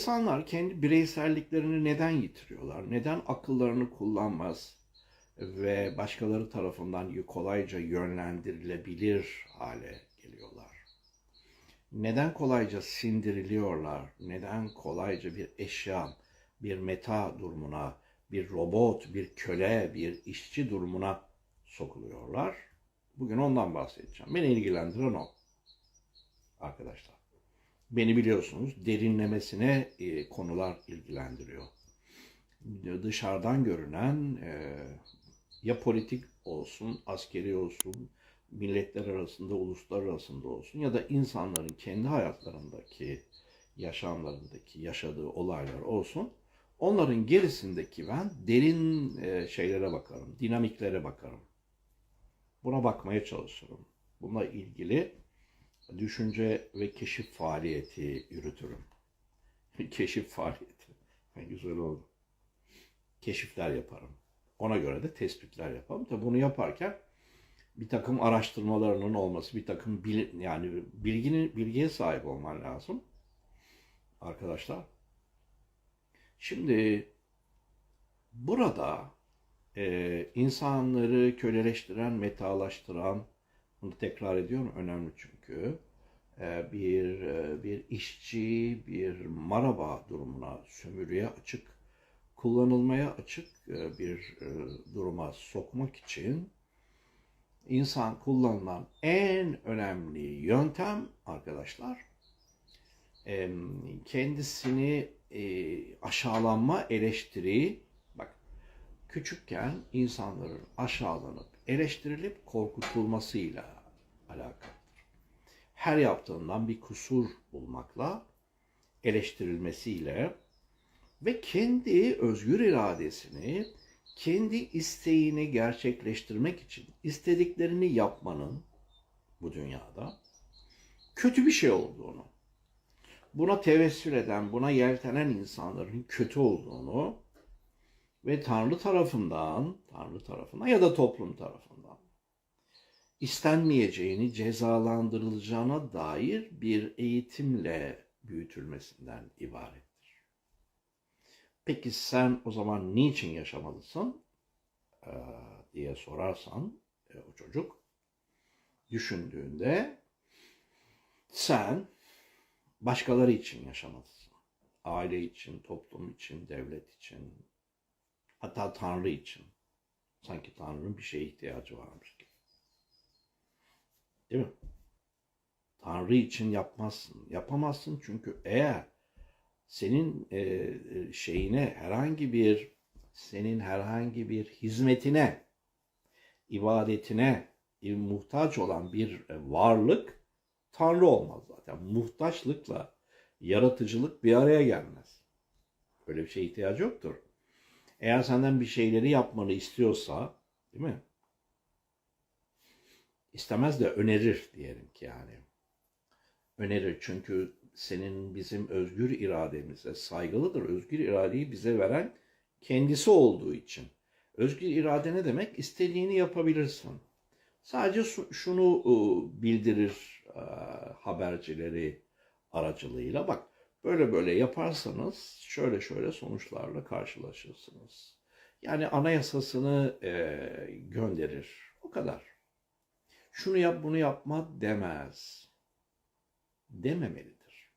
İnsanlar kendi bireyselliklerini neden yitiriyorlar? Neden akıllarını kullanmaz ve başkaları tarafından kolayca yönlendirilebilir hale geliyorlar? Neden kolayca sindiriliyorlar? Neden kolayca bir eşya, bir meta durumuna, bir robot, bir köle, bir işçi durumuna sokuluyorlar? Bugün ondan bahsedeceğim. Beni ilgilendiren o. Arkadaşlar. Beni biliyorsunuz derinlemesine e, konular ilgilendiriyor. Dışarıdan görünen e, ya politik olsun, askeri olsun, milletler arasında, uluslar arasında olsun ya da insanların kendi hayatlarındaki, yaşamlarındaki yaşadığı olaylar olsun. Onların gerisindeki ben derin e, şeylere bakarım, dinamiklere bakarım. Buna bakmaya çalışırım. Bununla ilgili düşünce ve keşif faaliyeti yürütürüm. keşif faaliyeti. Güzel oldu. Keşifler yaparım. Ona göre de tespitler yaparım. Tabi bunu yaparken bir takım araştırmalarının olması, bir takım bil, yani bilginin bilgiye sahip olman lazım. Arkadaşlar. Şimdi burada e, insanları köleleştiren, metalaştıran, bunu tekrar ediyorum önemli çünkü. E, bir e, bir işçi, bir maraba durumuna, sömürüye açık, kullanılmaya açık e, bir duruma sokmak için insan kullanılan en önemli yöntem arkadaşlar kendisini aşağılanma, eleştiri. Bak küçükken insanların aşağılanıp eleştirilip korkutulmasıyla alakalıdır. Her yaptığından bir kusur bulmakla, eleştirilmesiyle ve kendi özgür iradesini, kendi isteğini gerçekleştirmek için istediklerini yapmanın bu dünyada kötü bir şey olduğunu, buna tevessül eden, buna yeltenen insanların kötü olduğunu ve Tanrı tarafından, Tanrı tarafından ya da toplum tarafından istenmeyeceğini, cezalandırılacağına dair bir eğitimle büyütülmesinden ibarettir. Peki sen o zaman niçin yaşamalısın diye sorarsan e, o çocuk düşündüğünde sen başkaları için yaşamalısın. Aile için, toplum için, devlet için, hatta Tanrı için. Sanki Tanrı'nın bir şeye ihtiyacı varmış gibi. Değil mi? Tanrı için yapmazsın. Yapamazsın çünkü eğer senin e, şeyine herhangi bir senin herhangi bir hizmetine, ibadetine muhtaç olan bir varlık Tanrı olmaz zaten. Muhtaçlıkla yaratıcılık bir araya gelmez. Böyle bir şeye ihtiyacı yoktur. Eğer senden bir şeyleri yapmanı istiyorsa, değil mi? istemez de önerir diyelim ki yani. Önerir çünkü senin bizim özgür irademize saygılıdır. Özgür iradeyi bize veren kendisi olduğu için. Özgür irade ne demek? İstediğini yapabilirsin. Sadece şunu bildirir habercileri aracılığıyla. Bak böyle böyle yaparsanız şöyle şöyle sonuçlarla karşılaşırsınız. Yani anayasasını gönderir. O kadar şunu yap bunu yapma demez. Dememelidir.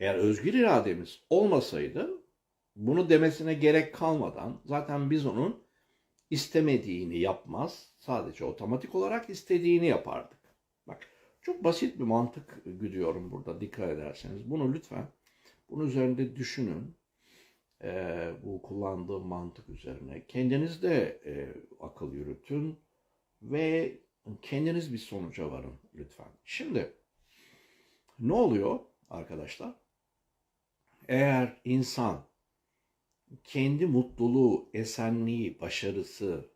Eğer özgür irademiz olmasaydı bunu demesine gerek kalmadan zaten biz onun istemediğini yapmaz. Sadece otomatik olarak istediğini yapardık. Çok basit bir mantık güdüyorum burada dikkat ederseniz. Bunu lütfen bunun üzerinde düşünün. Ee, bu kullandığım mantık üzerine. Kendiniz de e, akıl yürütün ve kendiniz bir sonuca varın lütfen. Şimdi ne oluyor arkadaşlar? Eğer insan kendi mutluluğu, esenliği, başarısı,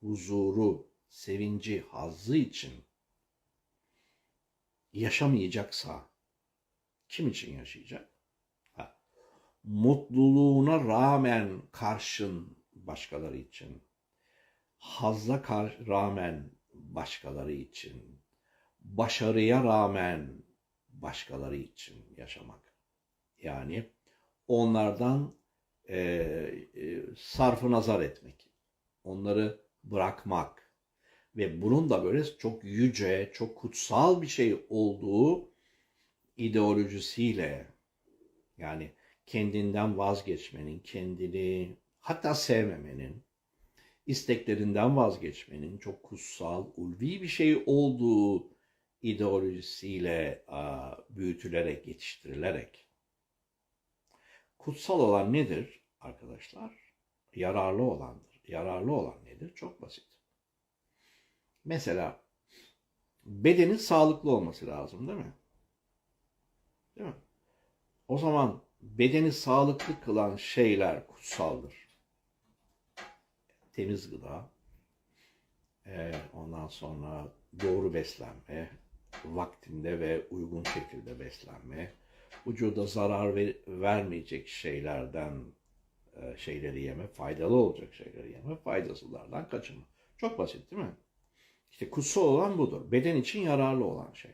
huzuru, sevinci, hazzı için yaşamayacaksa kim için yaşayacak? Ha. Mutluluğuna rağmen karşın başkaları için, hazza kar rağmen başkaları için, başarıya rağmen başkaları için yaşamak Yani onlardan e, e, sarfı nazar etmek, onları bırakmak ve bunun da böyle çok yüce, çok kutsal bir şey olduğu ideolojisiyle yani kendinden vazgeçmenin, kendini hatta sevmemenin, isteklerinden vazgeçmenin çok kutsal, ulvi bir şey olduğu ideolojisiyle büyütülerek, yetiştirilerek. Kutsal olan nedir arkadaşlar? Yararlı olandır. Yararlı olan nedir? Çok basit. Mesela bedenin sağlıklı olması lazım değil mi? Değil mi? O zaman bedeni sağlıklı kılan şeyler kutsaldır. Temiz gıda, e, ondan sonra doğru beslenme, vaktinde ve uygun şekilde beslenme, vücuda zarar ver- vermeyecek şeylerden e, şeyleri yeme, faydalı olacak şeyleri yeme, faydasızlardan kaçınma. Çok basit değil mi? İşte kutsal olan budur. Beden için yararlı olan şey.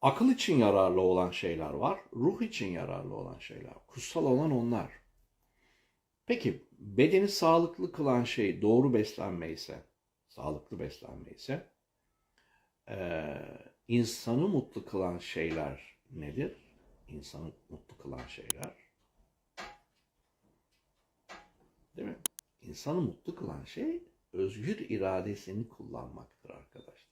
Akıl için yararlı olan şeyler var. Ruh için yararlı olan şeyler. Kutsal olan onlar. Peki bedeni sağlıklı kılan şey doğru beslenme ise, sağlıklı beslenme ise, insanı mutlu kılan şeyler nedir? İnsanı mutlu kılan şeyler. Değil mi? İnsanı mutlu kılan şey özgür iradesini kullanmaktır arkadaşlar.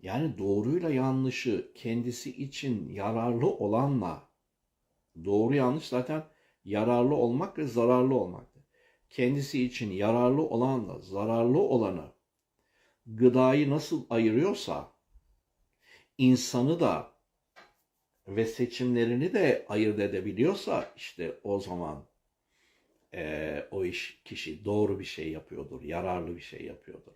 Yani doğruyla yanlışı kendisi için yararlı olanla doğru yanlış zaten yararlı olmak ve zararlı olmaktır. Kendisi için yararlı olanla zararlı olanı gıdayı nasıl ayırıyorsa insanı da ve seçimlerini de ayırt edebiliyorsa işte o zaman eee, o iş kişi doğru bir şey yapıyordur, yararlı bir şey yapıyordur.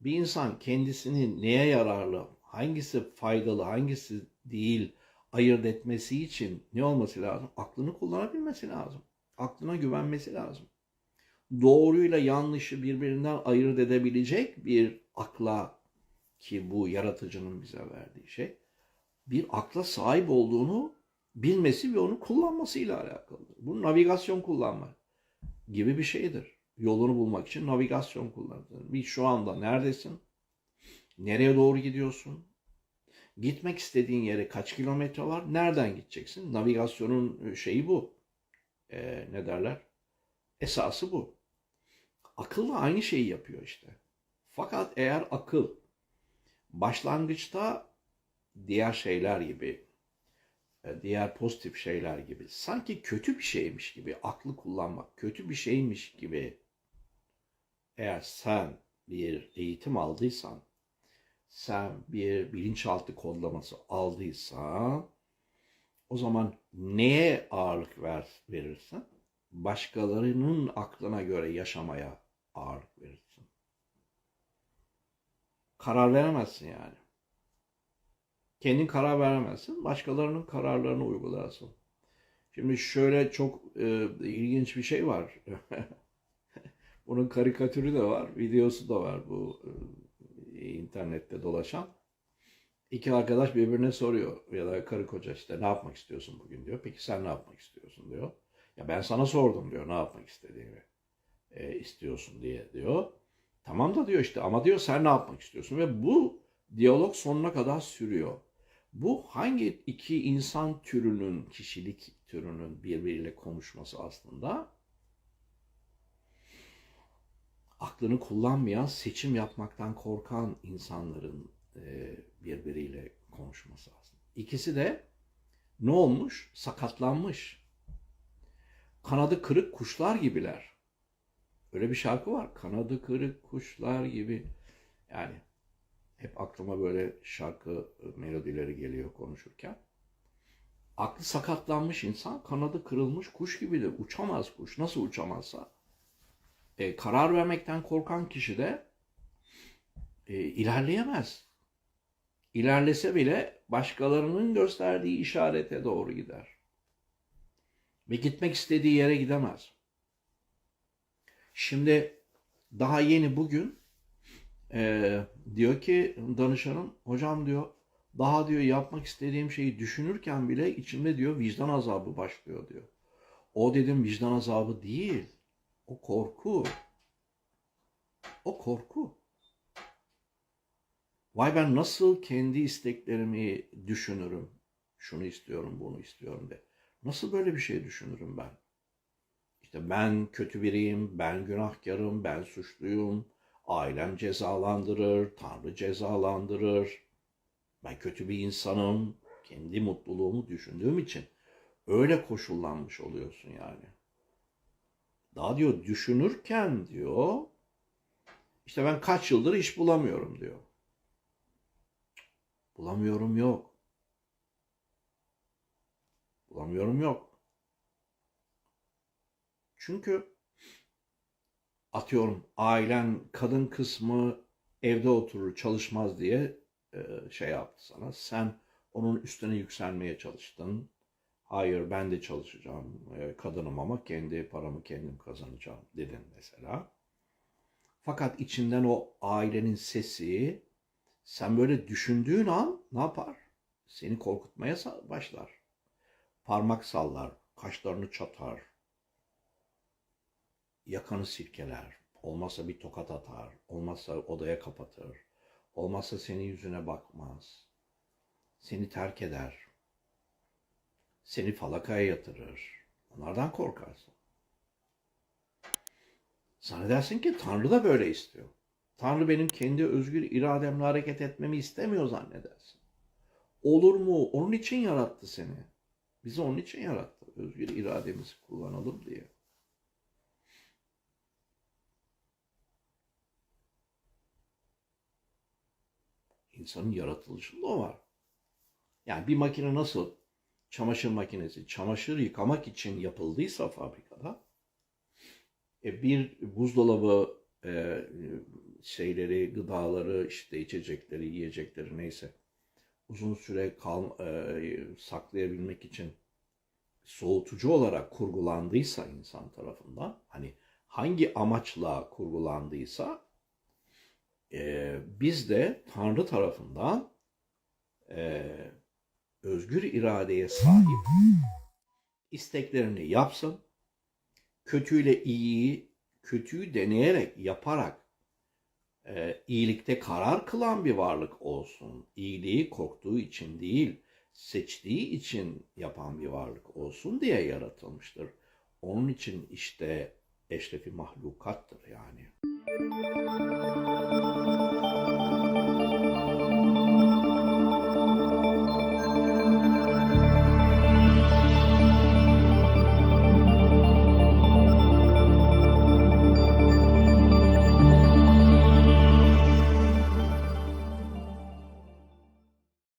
Bir insan kendisini neye yararlı, hangisi faydalı, hangisi değil ayırt etmesi için ne olması lazım? Aklını kullanabilmesi lazım. Aklına güvenmesi lazım. Doğruyla yanlışı birbirinden ayırt edebilecek bir akla ki bu yaratıcının bize verdiği şey bir akla sahip olduğunu bilmesi ve onu kullanmasıyla alakalıdır. Bu navigasyon kullanmak gibi bir şeydir. Yolunu bulmak için navigasyon kullanılır. Bir şu anda neredesin? Nereye doğru gidiyorsun? Gitmek istediğin yere kaç kilometre var? Nereden gideceksin? Navigasyonun şeyi bu. Ee, ne derler? Esası bu. Akıl da aynı şeyi yapıyor işte. Fakat eğer akıl başlangıçta diğer şeyler gibi, e, diğer pozitif şeyler gibi sanki kötü bir şeymiş gibi aklı kullanmak kötü bir şeymiş gibi eğer sen bir eğitim aldıysan, sen bir bilinçaltı kodlaması aldıysan o zaman neye ağırlık ver, verirsin? Başkalarının aklına göre yaşamaya ağırlık verirsin. Karar veremezsin yani. Kendin karar veremezsin. Başkalarının kararlarını uygularsın. Şimdi şöyle çok e, ilginç bir şey var. Bunun karikatürü de var, videosu da var bu e, internette dolaşan. İki arkadaş birbirine soruyor ya da karı koca işte ne yapmak istiyorsun bugün diyor. Peki sen ne yapmak istiyorsun diyor. Ya ben sana sordum diyor ne yapmak istediğini e, istiyorsun diye diyor. Tamam da diyor işte ama diyor sen ne yapmak istiyorsun ve bu diyalog sonuna kadar sürüyor. Bu hangi iki insan türünün, kişilik türünün birbiriyle konuşması aslında? Aklını kullanmayan, seçim yapmaktan korkan insanların e, birbiriyle konuşması aslında. İkisi de ne olmuş? Sakatlanmış. Kanadı kırık kuşlar gibiler. Öyle bir şarkı var. Kanadı kırık kuşlar gibi. Yani hep aklıma böyle şarkı melodileri geliyor konuşurken. Aklı sakatlanmış insan kanadı kırılmış kuş gibidir. Uçamaz kuş. Nasıl uçamazsa. E, karar vermekten korkan kişi de e, ilerleyemez. İlerlese bile başkalarının gösterdiği işarete doğru gider. Ve gitmek istediği yere gidemez. Şimdi daha yeni bugün e, diyor ki danışanım hocam diyor Daha diyor yapmak istediğim şeyi düşünürken bile içimde diyor vicdan azabı başlıyor diyor. O dedim vicdan azabı değil. O korku. O korku. Vay ben nasıl kendi isteklerimi düşünürüm. Şunu istiyorum, bunu istiyorum de. Nasıl böyle bir şey düşünürüm ben? İşte ben kötü biriyim, ben günahkarım, ben suçluyum. Ailem cezalandırır, Tanrı cezalandırır. Ben kötü bir insanım. Kendi mutluluğumu düşündüğüm için öyle koşullanmış oluyorsun yani. Daha diyor düşünürken diyor işte ben kaç yıldır iş bulamıyorum diyor. Bulamıyorum yok. Bulamıyorum yok. Çünkü atıyorum ailen kadın kısmı evde oturur çalışmaz diye e, şey yaptı sana. Sen onun üstüne yükselmeye çalıştın. Hayır ben de çalışacağım. E, kadınım ama kendi paramı kendim kazanacağım dedin mesela. Fakat içinden o ailenin sesi sen böyle düşündüğün an ne yapar? Seni korkutmaya başlar. Parmak sallar, kaşlarını çatar, yakanı silkeler, olmazsa bir tokat atar, olmazsa odaya kapatır, olmazsa senin yüzüne bakmaz, seni terk eder, seni falakaya yatırır. Onlardan korkarsın. Zannedersin ki Tanrı da böyle istiyor. Tanrı benim kendi özgür irademle hareket etmemi istemiyor zannedersin. Olur mu? Onun için yarattı seni. Bizi onun için yarattı. Özgür irademizi kullanalım diye. İnsanın yaratılışında o var. Yani bir makine nasıl çamaşır makinesi çamaşır yıkamak için yapıldıysa fabrikada e, bir buzdolabı e, şeyleri, gıdaları, işte içecekleri, yiyecekleri neyse uzun süre kal, e, saklayabilmek için soğutucu olarak kurgulandıysa insan tarafından, hani hangi amaçla kurgulandıysa e, biz de Tanrı tarafından e, özgür iradeye sahip isteklerini yapsın, kötüyle iyiyi, kötüyü deneyerek, yaparak e, iyilikte karar kılan bir varlık olsun. İyiliği korktuğu için değil, seçtiği için yapan bir varlık olsun diye yaratılmıştır. Onun için işte eşrefi mahlukattır yani.